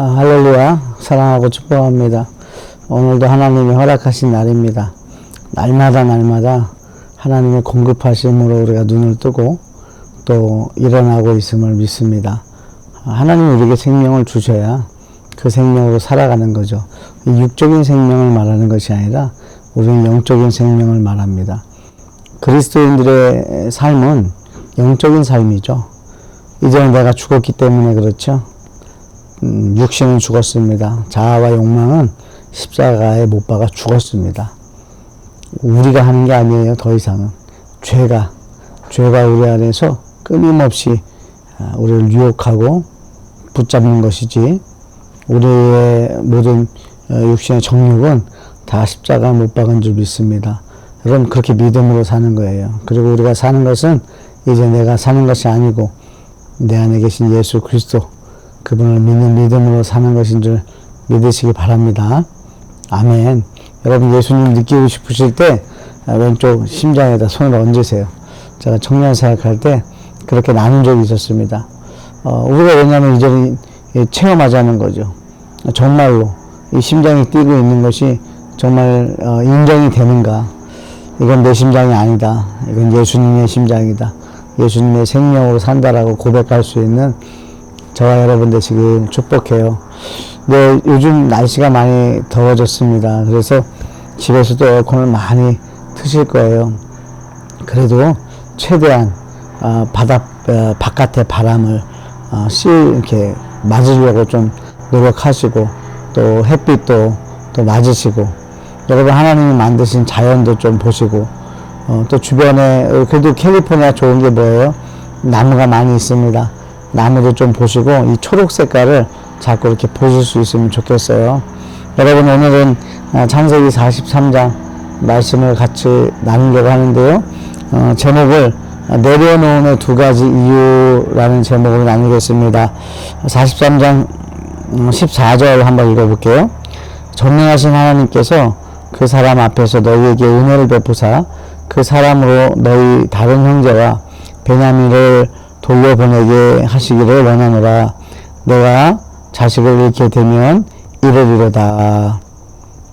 아, 할렐루야 사랑하고 축복합니다. 오늘도 하나님이 허락하신 날입니다. 날마다 날마다 하나님의 공급하심으로 우리가 눈을 뜨고 또 일어나고 있음을 믿습니다. 아, 하나님 우리에게 생명을 주셔야 그 생명으로 살아가는 거죠. 이 육적인 생명을 말하는 것이 아니라 우리는 영적인 생명을 말합니다. 그리스도인들의 삶은 영적인 삶이죠. 이제는 내가 죽었기 때문에 그렇죠. 음, 육신은 죽었습니다. 자아와 욕망은 십자가에 못 박아 죽었습니다. 우리가 하는 게 아니에요. 더 이상은 죄가 죄가 우리 안에서 끊임없이 아, 우리를 유혹하고 붙잡는 것이지 우리의 모든 어, 육신의 정욕은 다 십자가 못 박은 줄 믿습니다. 여러분 그렇게 믿음으로 사는 거예요. 그리고 우리가 사는 것은 이제 내가 사는 것이 아니고 내 안에 계신 예수 그리스도 그분을 믿는 믿음으로 사는 것인 줄 믿으시기 바랍니다. 아멘. 여러분 예수님 느끼고 싶으실 때 아, 왼쪽 심장에다 손을 얹으세요. 제가 청년 사역할 때 그렇게 나눈 적이 있었습니다. 어, 우리가 왜냐하면 이제는 체험하자는 거죠. 정말로 이 심장이 뛰고 있는 것이 정말 어, 인정이 되는가? 이건 내 심장이 아니다. 이건 예수님의 심장이다. 예수님의 생명으로 산다라고 고백할 수 있는 저와 여러분 되시길 축복해요. 네, 요즘 날씨가 많이 더워졌습니다. 그래서 집에서도 에어컨을 많이 트실 거예요. 그래도 최대한 어, 바다 어, 바깥의 바람을 어, 씨 이렇게 맞으려고 좀 노력하시고 또 햇빛도 또 맞으시고 여러분 하나님이 만드신 자연도 좀 보시고 어, 또 주변에 어, 그래도 캘리포니아 좋은 게 뭐예요? 나무가 많이 있습니다. 나무도 좀 보시고 이 초록 색깔을 자꾸 이렇게 보실 수 있으면 좋겠어요. 여러분 오늘은 어, 창세기 43장 말씀을 같이 나누려고 하는데요. 어, 제목을 내려놓음의 두 가지 이유라는 제목으로 나누겠습니다. 43장 14절 한번 읽어볼게요. 전능하신 하나님께서 그 사람 앞에서 너희에게 은혜를 베푸사 그 사람으로 너희 다른 형제와 베냐민을 돌려보내게 하시기를 원하노라. 내가 자식을 잃게 되면 이르리로다.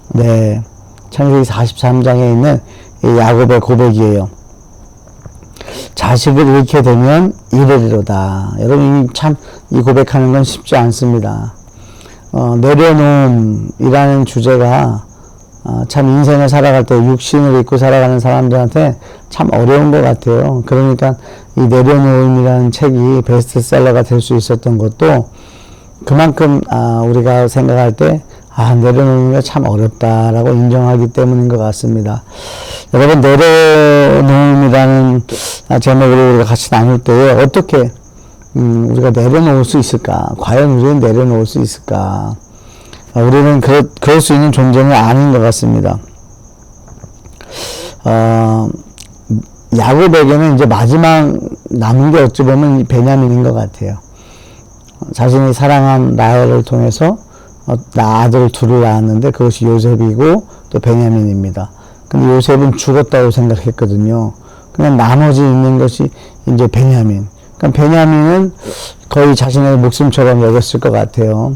네. 창세기 43장에 있는 이 야곱의 고백이에요. 자식을 잃게 되면 이르리로다. 여러분, 참, 이 고백하는 건 쉽지 않습니다. 어, 내려놓음이라는 주제가 어, 참 인생을 살아갈 때 육신을 입고 살아가는 사람들한테 참 어려운 것 같아요. 그러니까 이 내려놓음이라는 책이 베스트셀러가 될 수 있었던 것도 그만큼 아, 우리가 생각할 때 아, 내려놓는 게 참 어렵다라고 인정하기 때문인 것 같습니다. 여러분, 내려놓음이라는 제목으로 우리가 같이 나눌 때 어떻게 음, 우리가 내려놓을 수 있을까? 과연 우리는 내려놓을 수 있을까? 아, 우리는 그럴, 그럴 수 있는 존재는 아닌 것 같습니다. 어, 야곱에게는 이제 마지막 남은 게 어찌 보면 베냐민인 것 같아요. 자신이 사랑한 라헬을 통해서 어, 아들 둘을 낳았는데 그것이 요셉이고 또 베냐민입니다. 근데 요셉은 죽었다고 생각했거든요. 그냥 나머지 있는 것이 이제 베냐민. 그러니까 베냐민은 거의 자신의 목숨처럼 여겼을 것 같아요.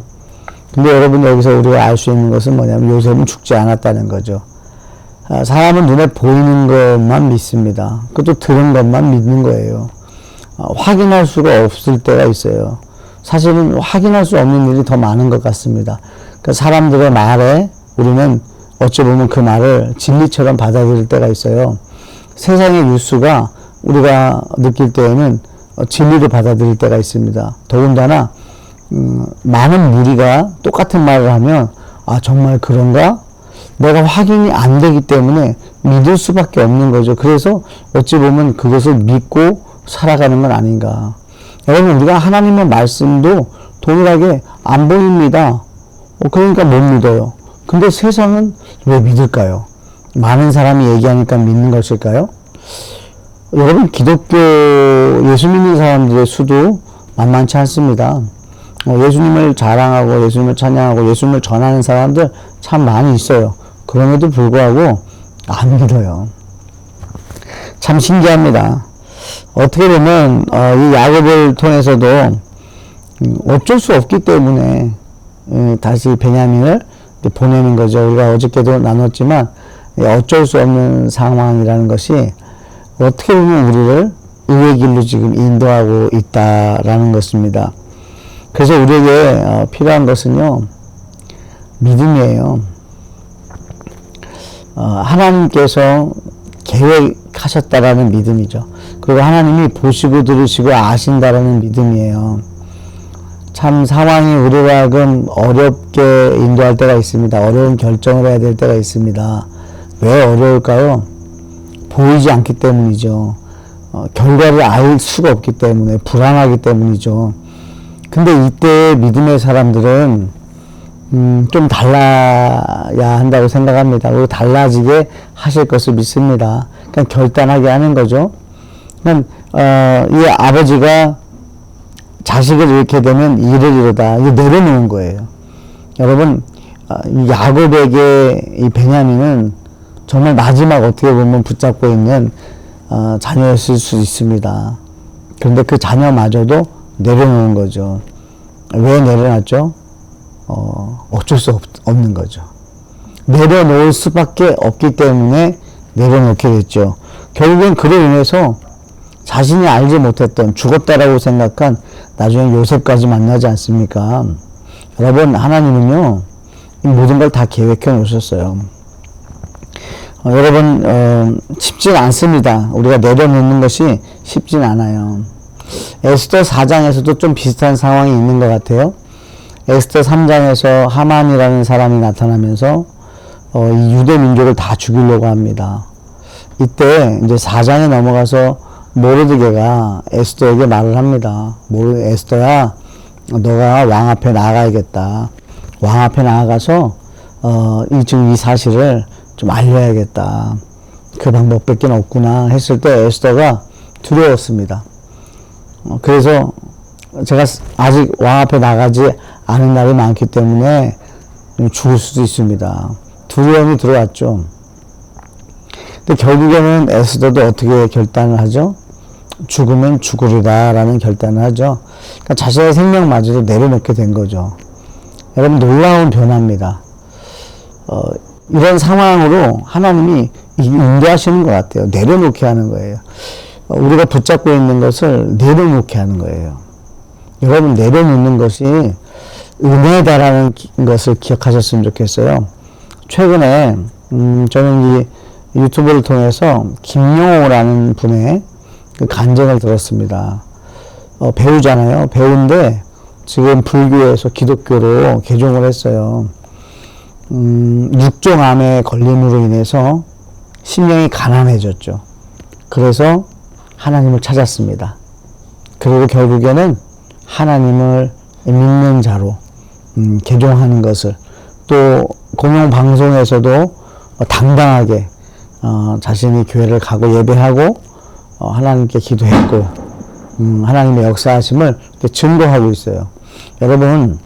근데 여러분 여기서 우리가 알 수 있는 것은 뭐냐면 요셉은 죽지 않았다는 거죠. 아, 사람은 눈에 보이는 것만 믿습니다. 그것도 들은 것만 믿는 거예요. 아, 확인할 수가 없을 때가 있어요. 사실은 확인할 수 없는 일이 더 많은 것 같습니다. 그 사람들의 말에 우리는 어찌 보면 그 말을 진리처럼 받아들일 때가 있어요. 세상의 뉴스가 우리가 느낄 때에는 진리를 받아들일 때가 있습니다. 더군다나 음, 많은 무리가 똑같은 말을 하면 아 정말 그런가? 내가 확인이 안 되기 때문에 믿을 수밖에 없는 거죠. 그래서 어찌 보면 그것을 믿고 살아가는 건 아닌가. 여러분 우리가 하나님의 말씀도 동일하게 안 보입니다. 어, 그러니까 못 믿어요. 근데 세상은 왜 믿을까요? 많은 사람이 얘기하니까 믿는 것일까요? 여러분 기독교 예수 믿는 사람들의 수도 만만치 않습니다. 어, 예수님을 자랑하고 예수님을 찬양하고 예수님을 전하는 사람들 참 많이 있어요. 그럼에도 불구하고 안 믿어요. 참 신기합니다. 어떻게 보면 어, 이 야곱을 통해서도 음, 어쩔 수 없기 때문에 예, 다시 베냐민을 보내는 거죠. 우리가 어저께도 나눴지만 예, 어쩔 수 없는 상황이라는 것이 어떻게 보면 우리를 의의 길로 지금 인도하고 있다라는 것입니다. 그래서 우리에게 어, 필요한 것은요 믿음이에요. 어, 하나님께서 계획하셨다라는 믿음이죠. 그리고 하나님이 보시고 들으시고 아신다라는 믿음이에요. 참 상황이 우리로 하여금 어렵게 인도할 때가 있습니다. 어려운 결정을 해야 될 때가 있습니다. 왜 어려울까요? 보이지 않기 때문이죠. 어, 결과를 알 수가 없기 때문에 불안하기 때문이죠. 근데 이때 믿음의 사람들은 음, 좀 달라야 한다고 생각합니다. 그리고 달라지게 하실 것을 믿습니다. 그냥 결단하게 하는 거죠. 그냥, 어, 이 아버지가 자식을 잃게 되면 이를 이루다. 이거 내려놓은 거예요. 여러분, 어, 이 야곱에게 이 베냐민은 정말 마지막 어떻게 보면 붙잡고 있는 어, 자녀였을 수 있습니다. 그런데 그 자녀마저도 내려놓은 거죠. 왜 내려놨죠? 어, 어쩔 수 없, 없는 거죠. 내려놓을 수밖에 없기 때문에 내려놓게 됐죠. 결국엔 그로 인해서 자신이 알지 못했던 죽었다라고 생각한 나중에 요셉까지 만나지 않습니까? 여러분, 하나님은요, 이 모든 걸 다 계획해 놓으셨어요. 어, 여러분, 어, 쉽진 않습니다. 우리가 내려놓는 것이 쉽진 않아요. 에스더 4장에서도 좀 비슷한 상황이 있는 것 같아요. 에스터 3장에서 하만이라는 사람이 나타나면서 어, 이 유대 민족을 다 죽이려고 합니다. 이때 이제 4장에 넘어가서 모르드게가 에스더에게 말을 합니다. 모르 에스더야, 너가 왕 앞에 나가야겠다. 왕 앞에 나가서 어, 이 지금 이 사실을 좀 알려야겠다. 그 방법밖에 없구나 했을 때 에스더가 두려웠습니다. 어, 그래서 제가 아직 왕 앞에 나가지 않은 날이 많기 때문에 죽을 수도 있습니다. 두려움이 들어왔죠. 근데 결국에는 에스더도 어떻게 결단을 하죠? 죽으면 죽으리다라는 결단을 하죠. 그러니까 자신의 생명마저도 내려놓게 된 거죠. 여러분 놀라운 변화입니다. 어, 이런 상황으로 하나님이 인도하시는 것 같아요. 내려놓게 하는 거예요. 어, 우리가 붙잡고 있는 것을 내려놓게 하는 거예요. 여러분 내려놓는 것이 은혜다라는 것을 기억하셨으면 좋겠어요. 최근에 음, 저는 이 유튜브를 통해서 김용호라는 분의 그 간증을 들었습니다. 어, 배우잖아요. 배우인데 지금 불교에서 기독교로 개종을 했어요. 음, 육종암에 걸림으로 인해서 심령이 가난해졌죠. 그래서 하나님을 찾았습니다. 그리고 결국에는 하나님을 믿는 자로 음, 개종하는 것을 또 공영 방송에서도 당당하게 어, 자신이 교회를 가고 예배하고 어, 하나님께 기도했고 음, 하나님의 역사하심을 증거하고 있어요. 여러분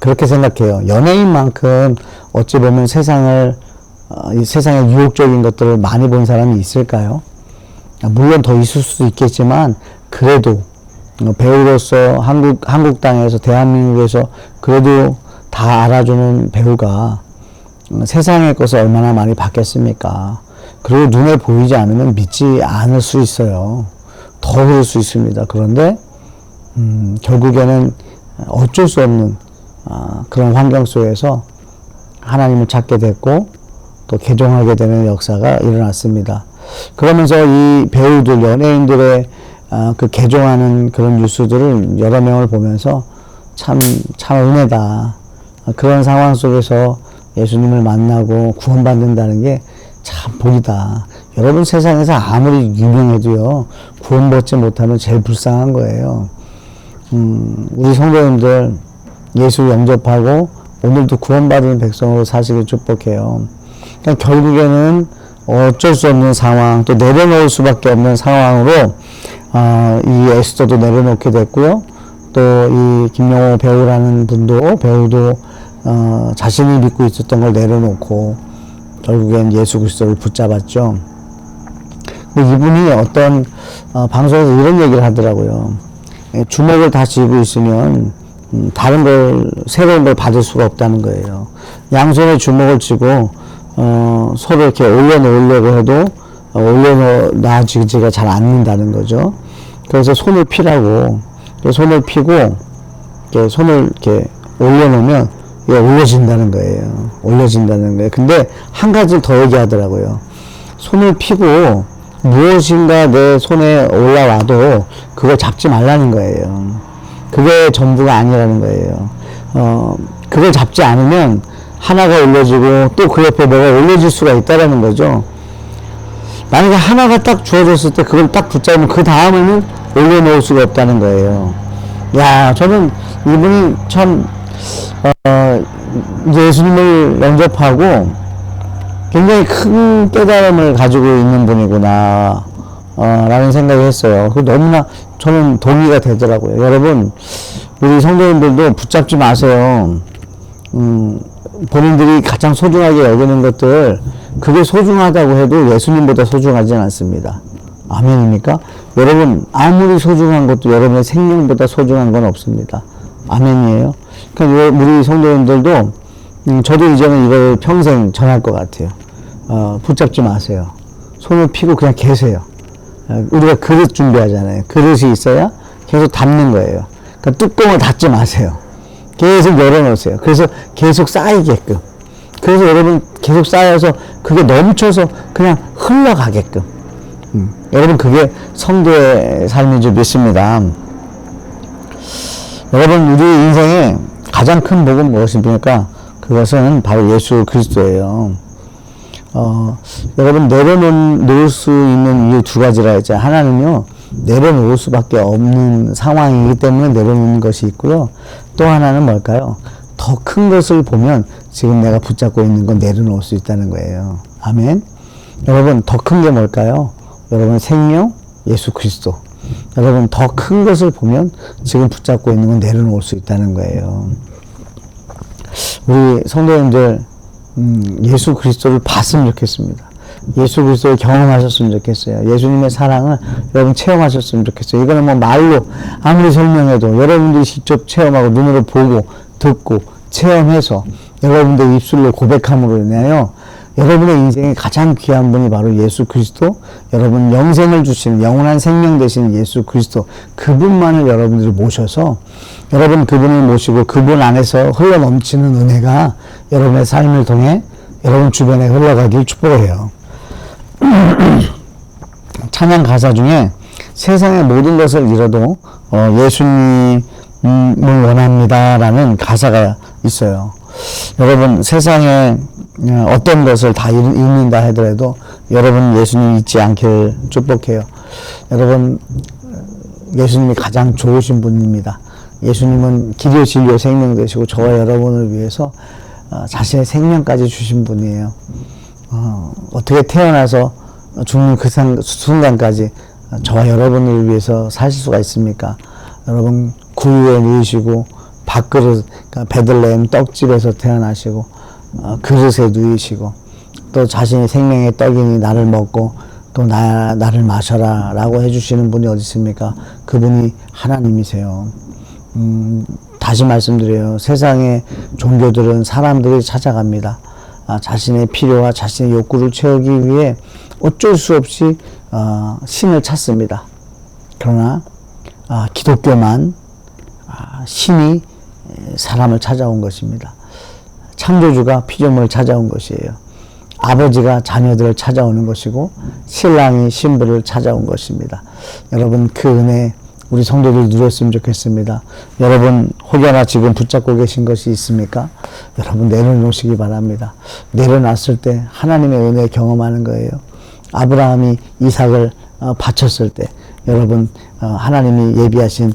그렇게 생각해요. 연예인만큼 어찌 보면 세상을 어, 이 세상의 유혹적인 것들을 많이 본 사람이 있을까요? 아, 물론 더 있을 수도 있겠지만 그래도 어, 배우로서 한국, 한국 땅에서, 대한민국에서 그래도 다 알아주는 배우가 어, 세상의 것을 얼마나 많이 받겠습니까? 그리고 눈에 보이지 않으면 믿지 않을 수 있어요. 더 그럴 수 있습니다. 그런데, 음, 결국에는 어쩔 수 없는 아, 그런 환경 속에서 하나님을 찾게 됐고 또 개종하게 되는 역사가 일어났습니다. 그러면서 이 배우들, 연예인들의 아, 그 개종하는 그런 뉴스들을 여러 명을 보면서 참, 참 은혜다. 아, 그런 상황 속에서 예수님을 만나고 구원받는다는 게 참 복이다. 여러분 세상에서 아무리 유명해도요, 구원받지 못하면 제일 불쌍한 거예요. 음, 우리 성도님들 예수 영접하고 오늘도 구원받은 백성으로 사시길 축복해요. 그러니까 결국에는 어쩔 수 없는 상황, 또 내려놓을 수밖에 없는 상황으로 어, 이 에스더도 내려놓게 됐고요. 또 이 김영호 배우라는 분도 배우도 어, 자신이 믿고 있었던 걸 내려놓고 결국엔 예수 그리스도를 붙잡았죠. 이분이 어떤 어, 방송에서 이런 얘기를 하더라고요. 예, 주먹을 다 쥐고 있으면 음, 다른 걸 새로운 걸 받을 수가 없다는 거예요. 양손에 주먹을 쥐고 어, 서로 이렇게 올려놓으려고 해도 어, 올려놔지지가 잘 않는다는 거죠. 그래서 손을 피라고 손을 피고 이렇게 손을 이렇게 올려놓으면 이게 올려진다는 거예요. 올려진다는 거예요. 근데 한 가지를 더 얘기하더라고요. 손을 피고 무엇인가 내 손에 올라와도 그걸 잡지 말라는 거예요. 그게 전부가 아니라는 거예요. 어, 그걸 잡지 않으면 하나가 올려지고 또 그 옆에 뭐가 올려질 수가 있다라는 거죠. 만약에 하나가 딱 주어졌을 때 그걸 딱 붙잡으면 그 다음에는 올려놓을 수가 없다는 거예요. 야, 저는 이분이 참, 어, 예수님을 영접하고 굉장히 큰 깨달음을 가지고 있는 분이구나, 어, 라는 생각을 했어요. 그 너무나 저는 동의가 되더라고요. 여러분, 우리 성도님들도 붙잡지 마세요. 음, 본인들이 가장 소중하게 여기는 것들, 그게 소중하다고 해도 예수님보다 소중하진 않습니다. 아멘입니까? 여러분, 아무리 소중한 것도 여러분의 생명보다 소중한 건 없습니다. 아멘이에요. 그러니까 우리 성도님들도, 음, 저도 이제는 이걸 평생 전할 것 같아요. 어, 붙잡지 마세요. 손을 피고 그냥 계세요. 어, 우리가 그릇 준비하잖아요. 그릇이 있어야 계속 담는 거예요. 그러니까 뚜껑을 닫지 마세요. 계속 열어놓으세요. 그래서 계속 쌓이게끔. 그래서 여러분 계속 쌓여서 그게 넘쳐서 그냥 흘러가게끔. 음, 여러분 그게 성도의 삶인 줄 믿습니다. 여러분 우리 인생에 가장 큰 복은 무엇입니까? 그것은 바로 예수 그리스도예요. 어, 여러분 내려놓을 수 있는 이유 두 가지라 했죠. 하나는요 내려놓을 수밖에 없는 상황이기 때문에 내려놓는 것이 있고요. 또 하나는 뭘까요? 더 큰 것을 보면 지금 내가 붙잡고 있는 건 내려놓을 수 있다는 거예요. 아멘. 여러분 더 큰 게 뭘까요? 여러분 생명 예수 그리스도. 여러분 더 큰 것을 보면 지금 붙잡고 있는 건 내려놓을 수 있다는 거예요. 우리 성도님들 음, 예수 그리스도를 봤으면 좋겠습니다. 예수 그리스도를 경험하셨으면 좋겠어요. 예수님의 사랑을 여러분 체험하셨으면 좋겠어요. 이거는 뭐 말로 아무리 설명해도 여러분들이 직접 체험하고 눈으로 보고 듣고 체험해서 여러분들 입술로 고백함으로 인하여 여러분의 인생에 가장 귀한 분이 바로 예수 그리스도, 여러분 영생을 주시는 영원한 생명 되시는 예수 그리스도, 그분만을 여러분들이 모셔서 여러분 그분을 모시고 그분 안에서 흘러 넘치는 은혜가 여러분의 삶을 통해 여러분 주변에 흘러가길 축복해요. 찬양 가사 중에 세상의 모든 것을 잃어도 어, 예수님을 원합니다라는 가사가 있어요. 여러분 세상에 어, 어떤 것을 다 잃는다 하더라도 여러분 예수님 잊지 않기를 축복해요. 여러분 예수님이 가장 좋으신 분입니다. 예수님은 길이 진료 생명 되시고 저와 여러분을 위해서 어, 자신의 생명까지 주신 분이에요. 어, 떻게 태어나서 죽는 그 순간까지 저와 여러분을 위해서 사실 수가 있습니까? 여러분 구유에 누이시고 밥그릇 그러니까 베들레헴 떡집에서 태어나시고 어, 그릇에 누이시고 또 자신의 생명의 떡이니 나를 먹고 또 나, 나를 마셔라 라고 해주시는 분이 어디 있습니까? 그분이 하나님이세요. 음, 다시 말씀드려요. 세상의 종교들은 사람들이 찾아갑니다. 아, 자신의 필요와 자신의 욕구를 채우기 위해 어쩔 수 없이 어, 신을 찾습니다. 그러나 아, 기독교만 아, 신이 사람을 찾아온 것입니다. 창조주가 피조물을 찾아온 것이에요. 아버지가 자녀들을 찾아오는 것이고 신랑이 신부를 찾아온 것입니다. 여러분 그 은혜 우리 성도들 누렸으면 좋겠습니다. 여러분 혹여나 지금 붙잡고 계신 것이 있습니까? 여러분 내려놓으시기 바랍니다. 내려놨을 때 하나님의 은혜 경험하는 거예요. 아브라함이 이삭을 어, 바쳤을 때 여러분 어, 하나님이 예비하신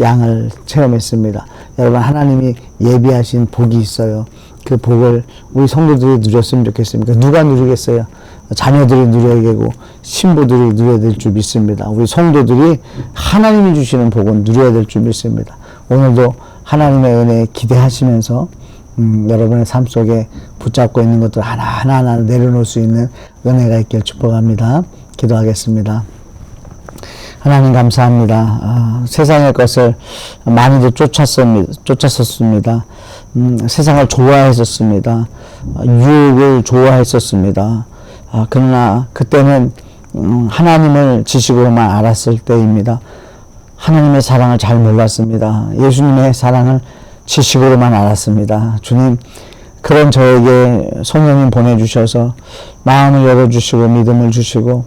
양을 체험했습니다. 여러분 하나님이 예비하신 복이 있어요. 그 복을 우리 성도들이 누렸으면 좋겠습니까? 누가 누리겠어요? 자녀들이 누려야 되고 신부들이 누려야 될 줄 믿습니다. 우리 성도들이 하나님이 주시는 복은 누려야 될 줄 믿습니다. 오늘도 하나님의 은혜 기대하시면서 음, 여러분의 삶 속에 붙잡고 있는 것들 하나하나 하나 내려놓을 수 있는 은혜가 있길 축복합니다. 기도하겠습니다. 하나님 감사합니다. 아, 세상의 것을 많이들 쫓았습니다. 쫓았었습니다. 음, 세상을 좋아했었습니다. 아, 유혹을 좋아했었습니다. 아, 그러나 그때는 음, 하나님을 지식으로만 알았을 때입니다. 하나님의 사랑을 잘 몰랐습니다. 예수님의 사랑을 지식으로만 알았습니다. 주님, 그런 저에게 성령님 보내주셔서 마음을 열어주시고 믿음을 주시고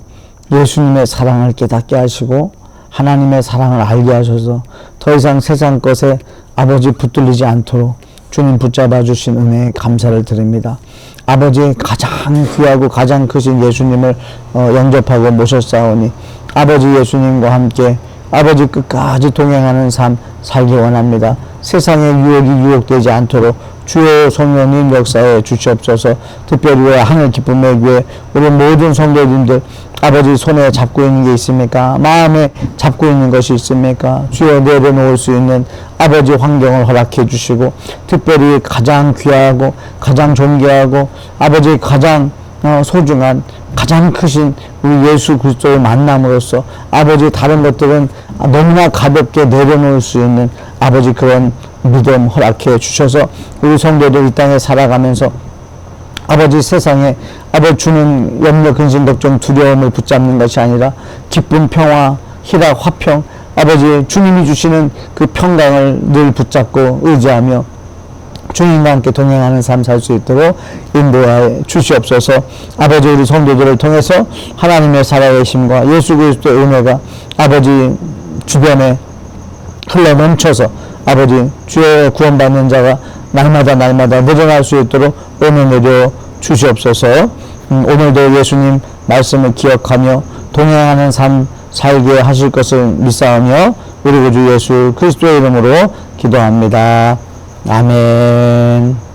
예수님의 사랑을 깨닫게 하시고 하나님의 사랑을 알게 하셔서 더 이상 세상 것에 아버지 붙들리지 않도록 주님 붙잡아 주신 은혜에 감사를 드립니다. 아버지 가장 귀하고 가장 크신 예수님을 어, 영접하고 모셨사오니 아버지 예수님과 함께 아버지 끝까지 동행하는 삶 살기 원합니다. 세상의 유혹이 유혹되지 않도록 주여 성령님 역사에 주시옵소서 특별히 왜 하늘 기쁨의 교회 우리 모든 성도님들 아버지 손에 잡고 있는 게 있습니까? 마음에 잡고 있는 것이 있습니까? 주여 내려놓을 수 있는 아버지 환경을 허락해 주시고 특별히 가장 귀하고 가장 존귀하고 아버지 가장 어, 소중한 가장 크신 우리 예수 그리스도의 만남으로써 아버지 다른 것들은 너무나 가볍게 내려놓을 수 있는 아버지 그런 믿음 허락해 주셔서 우리 성도들 이 땅에 살아가면서 아버지 세상에 아버지 주는 염려 근심 걱정 두려움을 붙잡는 것이 아니라 기쁨 평화 희락 화평 아버지 주님이 주시는 그 평강을 늘 붙잡고 의지하며 주님과 함께 동행하는 삶 살 수 있도록 인도하여 주시옵소서. 아버지 우리 성도들을 통해서 하나님의 살아계심과 예수 그리스도의 은혜가 아버지 주변에 흘러 넘쳐서 아버지 주의 구원받는 자가 날마다 날마다 늘어날 수 있도록 은혜 내려 주시옵소서 음, 오늘도 예수님 말씀을 기억하며 동행하는 삶 살게 하실 것을 믿사오며 우리 구주 예수 그리스도의 이름으로 기도합니다. 아멘.